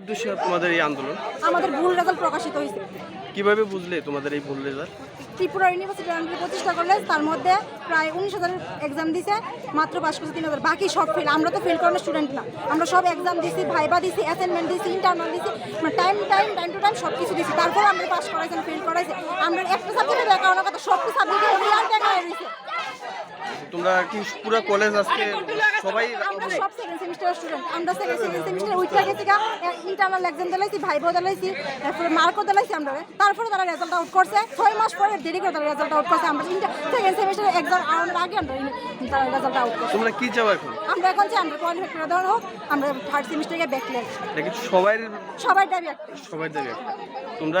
উদ্দেশ্য তোমাদের এই আন্দোলন? আমাদের ভুল রেজাল্ট প্রকাশিত হয়েছে। কীভাবে বুঝলে তোমাদের এই ভুল রেজাল্ট ত্রিপুরা ইউনিভার্সিটি আন্ডারে প্রতিষ্ঠা করলে তার মধ্যে প্রায় উনিশ হাজার এক্সাম দিছে মাত্র করছে তিন হাজার। বাকি সব ফেল আমরা তো ফেল করানোর স্টুডেন্ট না। আমরা সব এক্সাম দিছি ভাইবা দিছি অ্যাসাইনমেন্ট দিছি ইন্টারনাল দিছি time time time to time সব কিছু দিছি। তারপর আমরা পাস করাইছে ফেল করাইছে। আমরা একটা সাবজেক্টে দেখা হলো কথা সব সাবজেক্টে রিয়াল দেখা হয়েছে তোমরা কি পুরো কলেজ আজকে সবাই আমরা সব সেকেন্ড সেমিস্টার স্টুডেন্ট আমরা সেকেন্ড সেমিস্টার উইকটা গেছি গা ইন্টারনাল এক্সাম দিলাইছি ভাইবা দিলাইছি তারপরে মার্কও দিলাইছি আমরা। তারপরে তারা রেজাল্ট আউট করছে। ছয় মাস পরে দেরি করে তারা রেজাল্ট আউট করছে। আমরা সেকেন্ড সেমিস্টার এক্সাম আনার আগে আমরা তারা রেজাল্ট আউট করছে। তোমরা কি চাও এখন? আমরা এখন চাই আমরা কোয়ালিফাই করে দেওয়া হোক আমরা থার্ড সেমিস্টারে ব্যাক নাকি সবাই সবাই দাবি একটা দেবে তোমরা